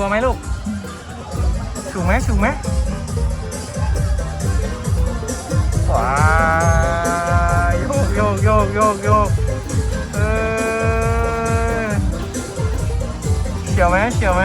ลัวไหมลูกสูงไหมสูงไหมว้าโยกโยกโยกโยกโยกเออเฉียวไหมเฉียวไหม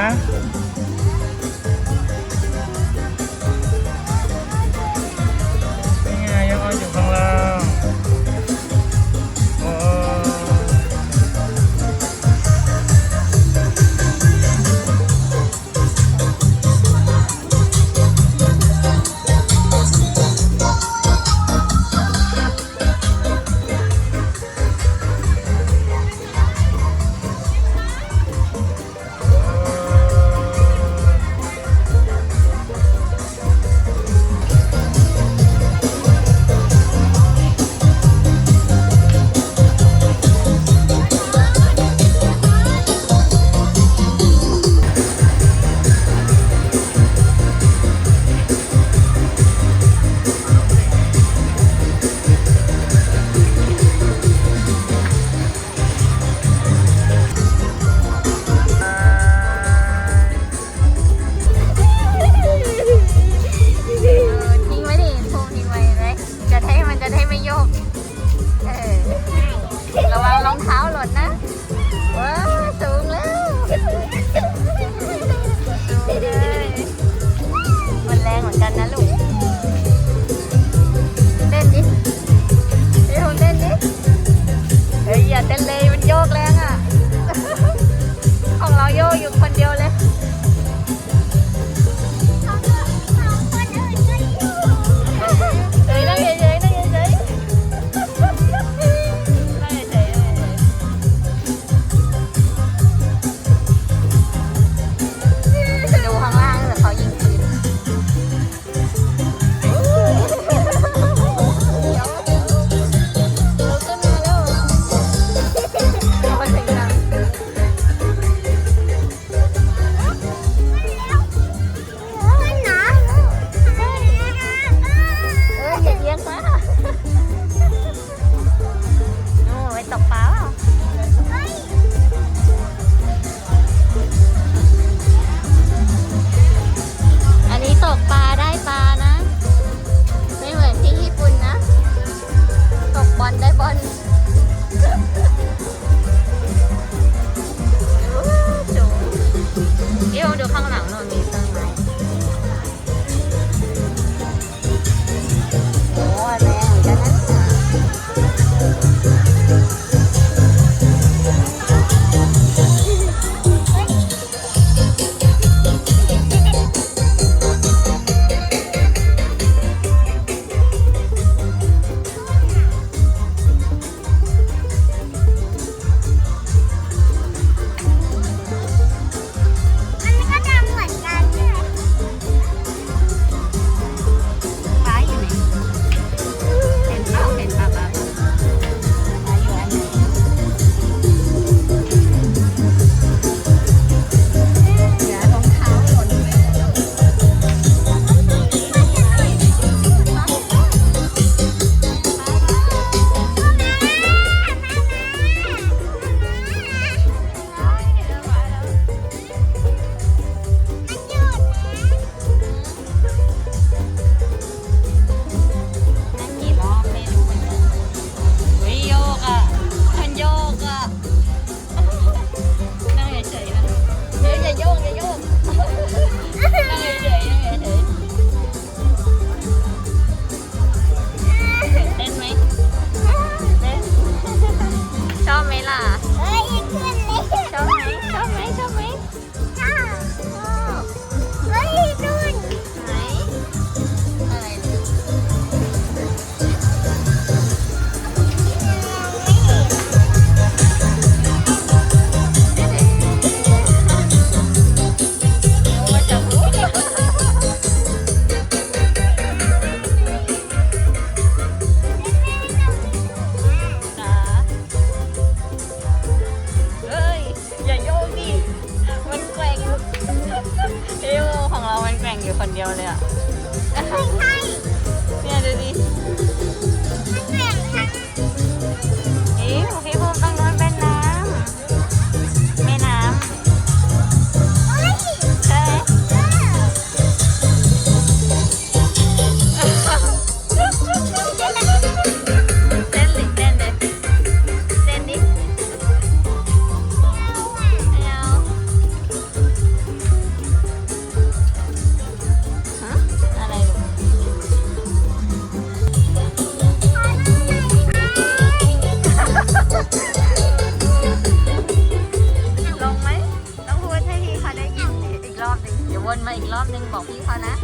วนมาอีกรอบนึงบอกพี่เขานะ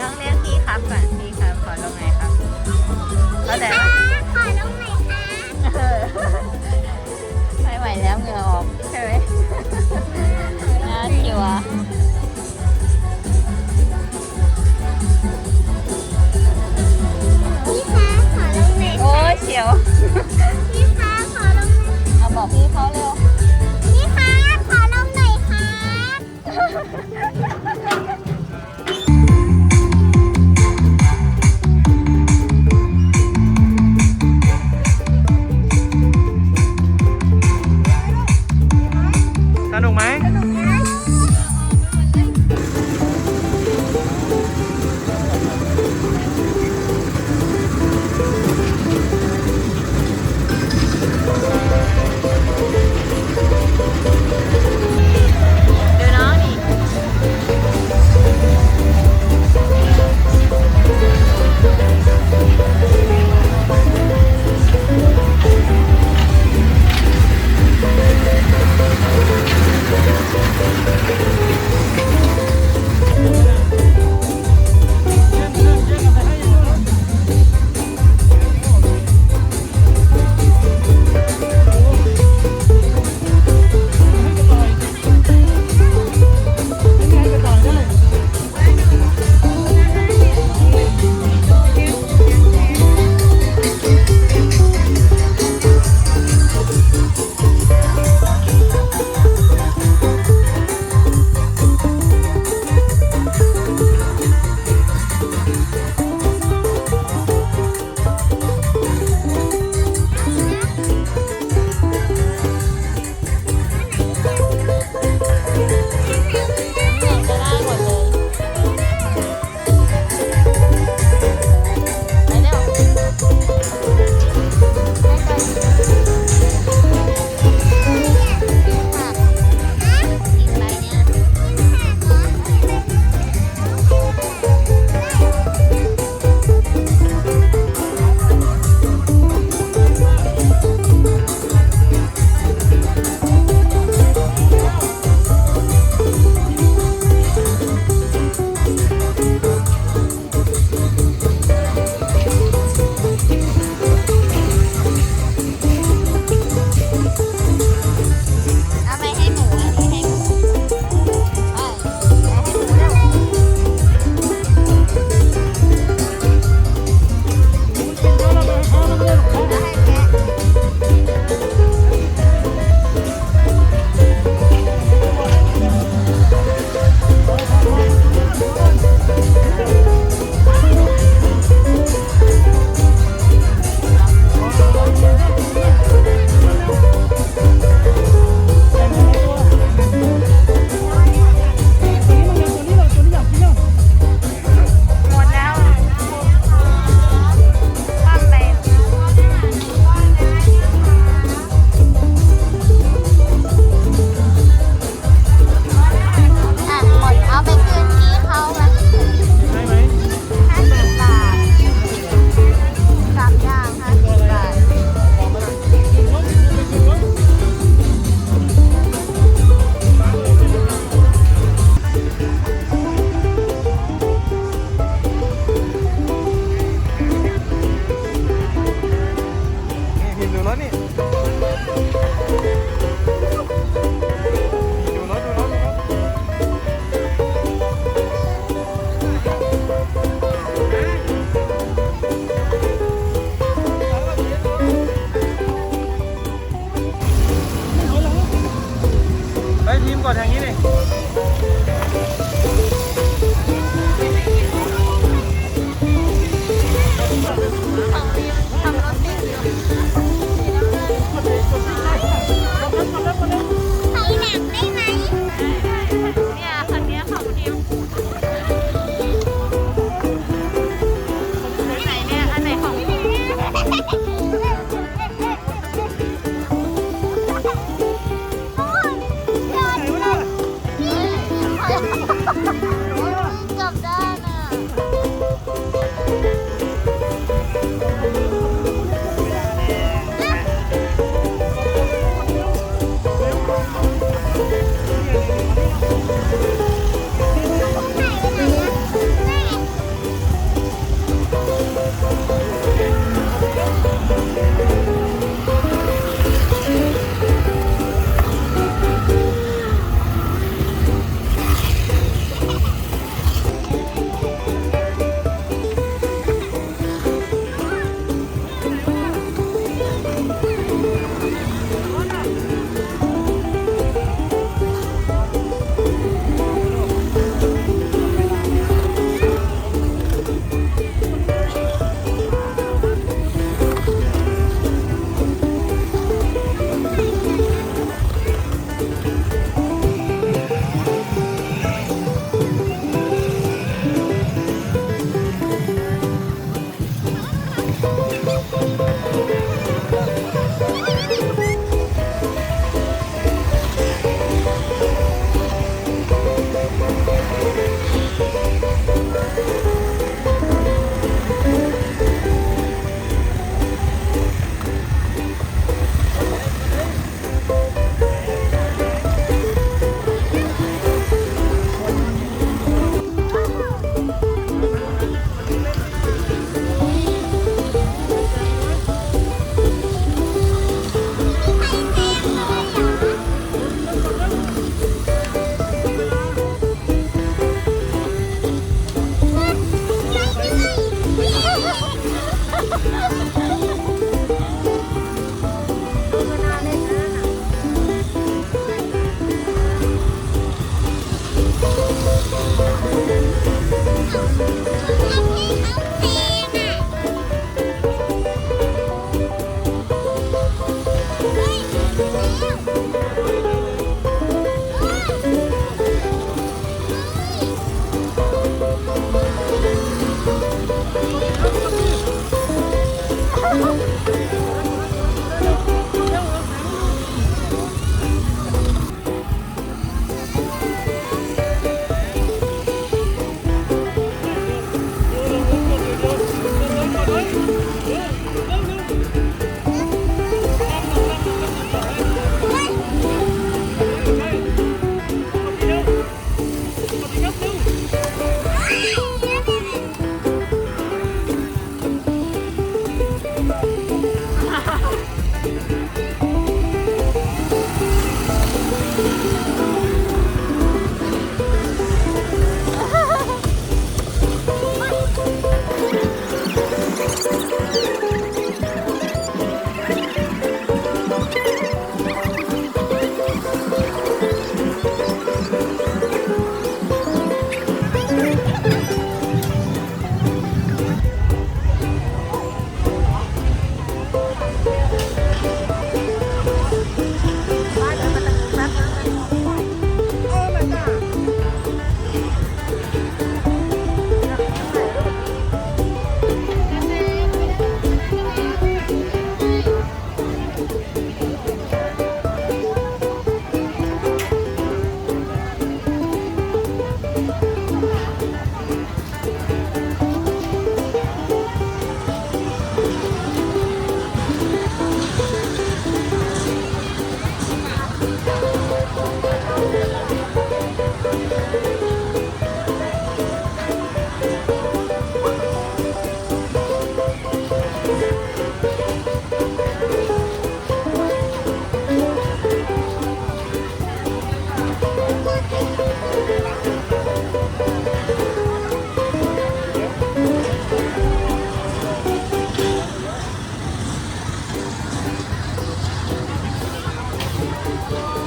ต้องเรียกพี่ครับก่อนพี่ครับขอลงไหนครับเข้าใขอลงไหนคะไม่ไหวแล้วเหงื่อออกใช่ไหมน่าจิ๋วอะ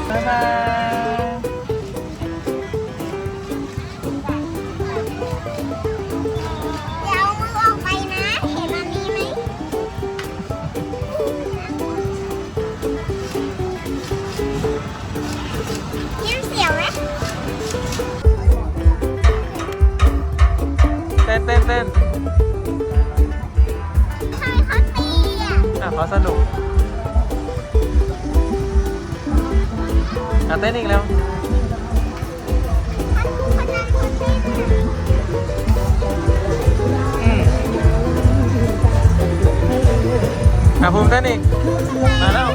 拜拜。 เต้นอีกแล้วอะภูมเต้นอีกมาแล้ว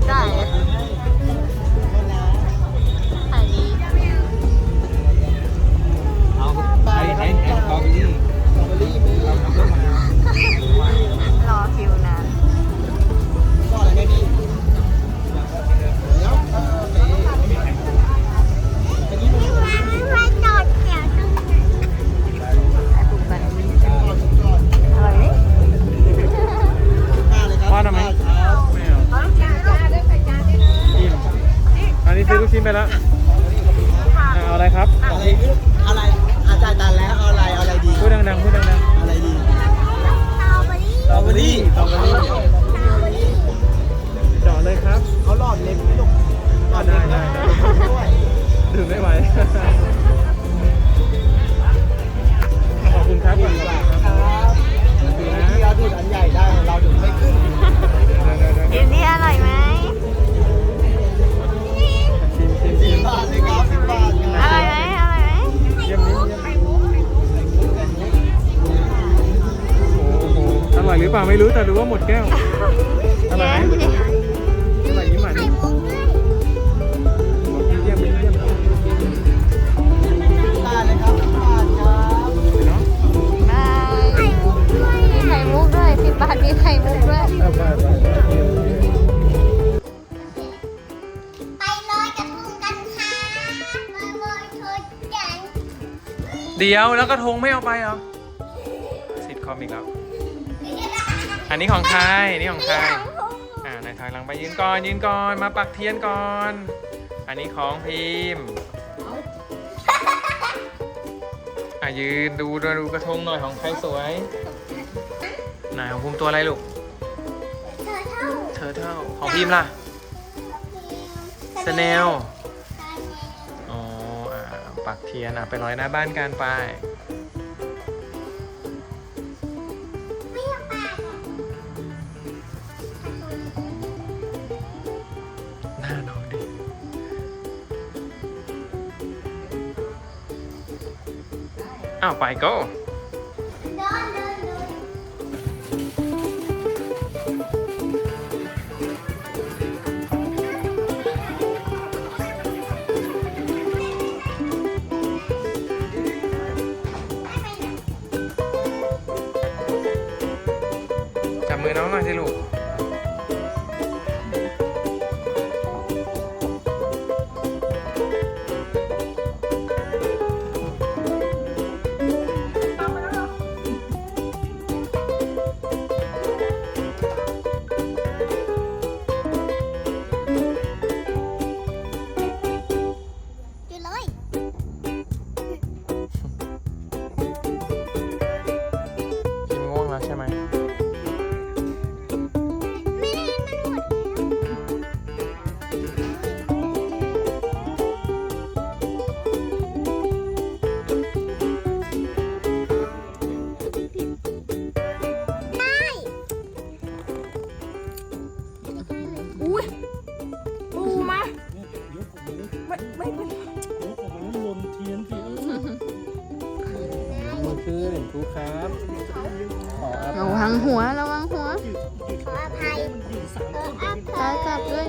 down. ไม่รู้แต่รู้ว่าหมดแก้วอร่อยไหมอร่อยยิ้มหวานไข่มุกด้วยบอกเยี่ยมเยี่ยมตาเลยครับตาครับเนาะบายมีไข่มุกด้วยสิบบาทมีไข่มุกด้วยเอาไปไปไปลอยกระทงกันค่ะมาลอยกระทงกันเดี๋ยวแล้วกระทงไม่เอาไปเหรอซิทคอมอีกแล้ว อันนี้ของใครอันนี้ของใครอ่าในถอยหลังไปยืนก่อนยืนก่อนมาปักเทียนก่อน อันนี้ของพิมพ์อะยืนดูดูดูกระทงหน่อยของใครสวยไหนของภูมิตัวอะไรลูกเธอเท่าเธอเท่าของพิมพ์ล่ะสเนลอ๋ออ่าปักเทียนอะไปลอยหน้าบ้านกันไป อ้าวไปก็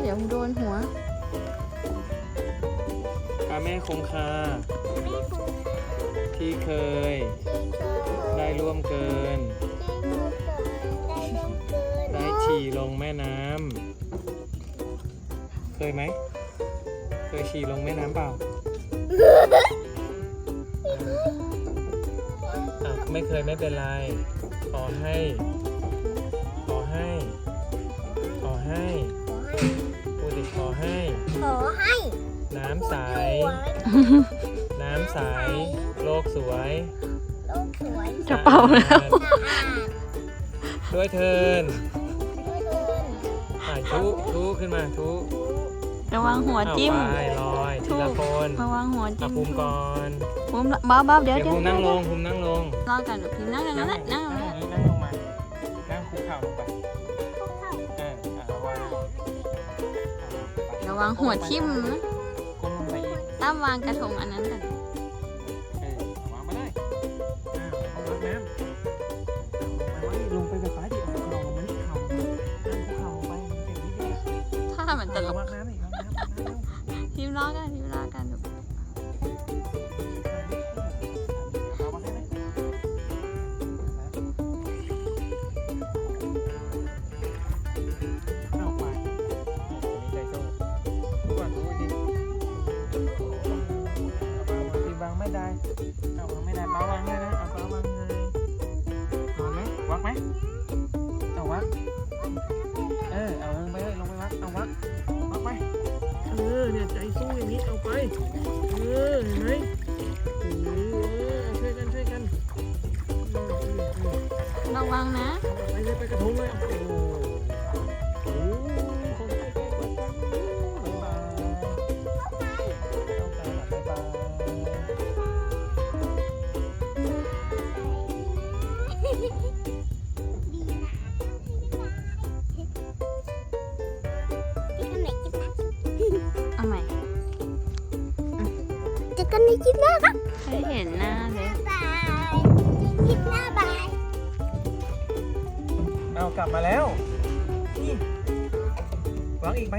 เดี๋ยวโดนหัวพระแม่คงคาแม่ครูที่เคยคือเธอได้ร่วมเกินได้ร่วมเกิน ได้ฉี่ลงแม่น้ำเคยไหม เคยฉี่ลงแม่น้ำเปล่าอะไม่เคยไม่เป็นไร ขอให้ ขอให้ ขอให้พูดดิขอให้ ขอให้น้ำใสสวยน้ำใส โลกสวยโลกสวยจะเป่าแล้วสะอาดสะอาดด้วยเทินด้วยเดินอะทุทุขึ้นมาทุระวังหัวเอาจิ้ม ไปลอยทีละคนระวังหัวอะจิ้มภูมิก่อนภูมิเบาๆเดี๋ยวเดี๋ยวเดี๋ยวภูมินั่งลงภูมินั่งลงรอกันแบบพิมพ์นั่งอย่างนั้นแหละนั่งอย่างนั้นแหละนั่งลงมานั่งคุกเข่าลงไป ระวังหัวทิ่มนะก้มลงไปอีกตั้มวางกระทงอันนั้นกันเออวางไม่ได้อ้าวลงน้ำเอาลงไปไว้ลงไปแบบฟ้าดิเอาเข่าลงมาที่เข่านั่งคุกเข่าลงไปเก่งนิดเดียวถ้ามันตลระกวังน้ำอีกระวังน้ำวังน้ำพิมพ์รอกันพิมพ์รอกันลูก เอาไปเออเห็นไหมโอ้โหเออเอาช่วยกันช่วยกันเออเออเออระวังนะเอาไปเลยไปกระทงเลย กลับมาแล้วนี่วางอีกไหม